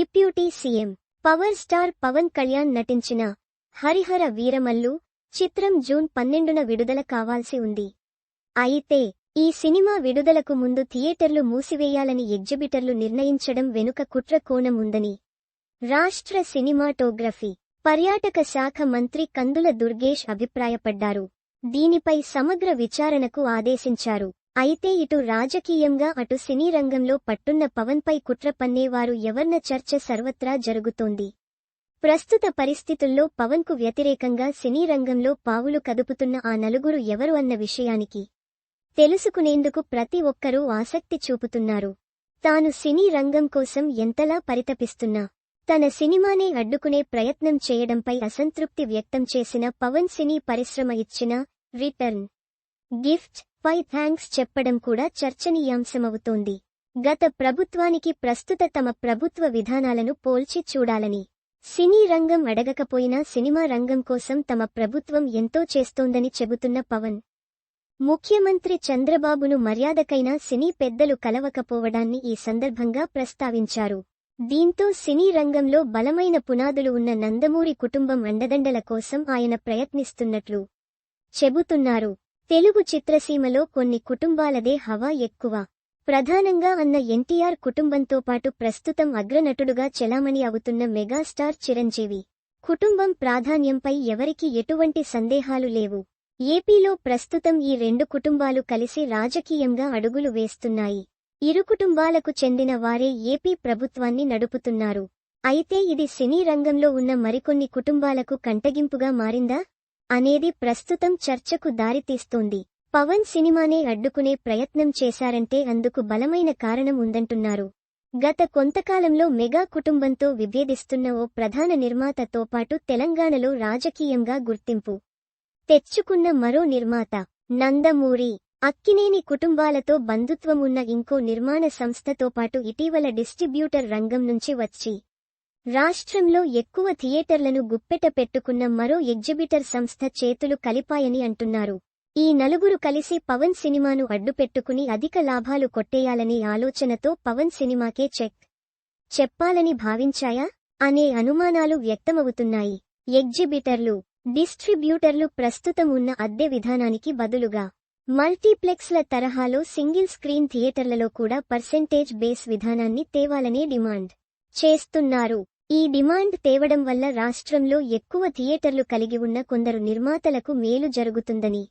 Deputy CM power star Pawan Kalyan నటించిన హరిహర వీరమల్లు చిత్రం June పన్నెండున విడుదల కావాల్సి ఉంది. అయితే ఈ సినిమా విడుదలకు ముందు థియేటర్లు మూసివేయాలని ఎగ్జిబిటర్లు నిర్ణయించడం వెనుక కుట్ర కోణం ఉందని రాష్ట్ర సినిమాటోగ్రఫీ పర్యాటక శాఖ మంత్రి కందుల దుర్గేష్ అభిప్రాయపడ్డారు. దీనిపై సమగ్ర విచారణకు ఆదేశించారు. అయితే ఇటు రాజకీయంగా అటు సినీ రంగంలో పట్టున్న పవన్పై కుట్ర పన్నేవారు ఎవర్న చర్చ సర్వత్రా జరుగుతోంది. ప్రస్తుత పరిస్థితుల్లో పవన్కు వ్యతిరేకంగా సినీ రంగంలో పావులు కదుపుతున్న ఆ నలుగురు ఎవరు అన్న విషయానికి తెలుసుకునేందుకు ప్రతి ఒక్కరూ ఆసక్తి చూపుతున్నారు. తాను సినీ రంగం కోసం ఎంతలా పరితపిస్తున్నా తన సినిమానే అడ్డుకునే ప్రయత్నం చేయడంపై అసంతృప్తి వ్యక్తం చేసిన పవన్ సినీ పరిశ్రమ ఇచ్చిన రిటర్న్ గిఫ్ట్ పై థ్యాంక్స్ చెప్పడం కూడా చర్చనీయాంశమవుతోంది. గత ప్రభుత్వానికి ప్రస్తుత తమ ప్రభుత్వ విధానాలను పోల్చి చూడాలని. సినీ రంగం అడగకపోయినా సినిమా రంగం కోసం తమ ప్రభుత్వం ఎంతో చేస్తోందని చెబుతున్న పవన్. ముఖ్యమంత్రి చంద్రబాబును మర్యాదకైనా సినీ పెద్దలు కలవకపోవడాన్ని ఈ సందర్భంగా ప్రస్తావించారు. దీంతో సినీ రంగంలో బలమైన పునాదులు ఉన్న నందమూరి కుటుంబం అండదండల కోసం ఆయన ప్రయత్నిస్తున్నట్లు చెబుతున్నారు. తెలుగు చిత్రసీమలో కొన్ని కుటుంబాలదే హవా ఎక్కువ. ప్రధానంగా అన్న ఎన్టీఆర్ కుటుంబంతో పాటు ప్రస్తుతం అగ్రనటుడుగా చెలామణి అవుతున్న మెగాస్టార్ చిరంజీవి. కుటుంబం ప్రాధాన్యంపై ఎవరికి ఎటువంటి సందేహాలు లేవు. ఏపీలో ప్రస్తుతం ఈ రెండు కుటుంబాలు కలిసి రాజకీయంగా అడుగులు వేస్తున్నాయి. ఇరు కుటుంబాలకు చెందిన వారే ఏపీ ప్రభుత్వాన్ని నడుపుతున్నారు. అయితే ఇది సినీ రంగంలో ఉన్న మరికొన్ని కుటుంబాలకు కంటగింపుగా మారిందా? అనేది ప్రస్తుతం చర్చకు దారితీస్తోంది. పవన్ సినిమానే అడ్డుకునే ప్రయత్నం చేశారంటే అందుకు బలమైన కారణం ఉందంటున్నారు. గత కొంతకాలంలో మెగా కుటుంబంతో విభేదిస్తున్న ఓ ప్రధాన నిర్మాతతో పాటు తెలంగాణలో రాజకీయంగా గుర్తింపు తెచ్చుకున్న మరో నిర్మాత నందమూరి అక్కినేని కుటుంబాలతో బంధుత్వం ఉన్న ఇంకో నిర్మాణ సంస్థతో పాటు ఇటీవల డిస్ట్రిబ్యూటర్ రంగం నుంచి వచ్చి రాష్ట్రంలో ఎక్కువ థియేటర్లను గుప్పెట పెట్టుకున్న మరో ఎగ్జిబిటర్ సంస్థ చేతులు కలిపాయని అంటున్నారు. ఈ నలుగురు కలిసి పవన్ సినిమాను అడ్డుపెట్టుకుని అధిక లాభాలు కొట్టేయాలనే ఆలోచనతో పవన్ సినిమాకే చెక్. చెప్పాలని భావించాయా? అనే అనుమానాలు వ్యక్తమవుతున్నాయి. ఎగ్జిబిటర్లు డిస్ట్రిబ్యూటర్లు ప్రస్తుతం ఉన్న అద్దె విధానానికి బదులుగా మల్టీప్లెక్స్ల తరహాలో సింగిల్ స్క్రీన్ థియేటర్లలో కూడా పర్సెంటేజ్ బేస్ విధానాన్ని తేవాలనే డిమాండ్. చేస్తున్నారు. ఈ డిమాండ్ తేవడం వల్ల రాష్ట్రంలో ఎక్కువ థియేటర్లు కలిగి ఉన్న కొందరు నిర్మాతలకు మేలు జరుగుతుందని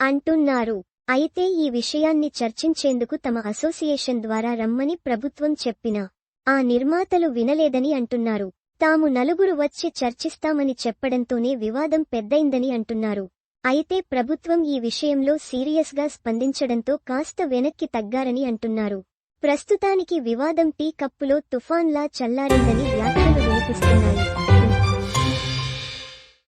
అంటున్నారు. అయితే ఈ విషయాన్ని చర్చించేందుకు తమ అసోసియేషన్ ద్వారా రమ్మని ప్రభుత్వం చెప్పినా ఆ నిర్మాతలు వినలేదని అంటున్నారు. తాము నలుగురు వచ్చి చర్చిస్తామని చెప్పడంతోనే వివాదం పెద్దయిందని అంటున్నారు. అయితే ప్రభుత్వం ఈ విషయంలో సీరియస్గా స్పందించడంతో కాస్త వెనక్కి తగ్గారని అంటున్నారు. ప్రస్తుతానికి వివాదం టీ కప్పులో తుఫాన్లా చల్లారిందని వ్యాఖ్యలు వినిపిస్తున్నాయి.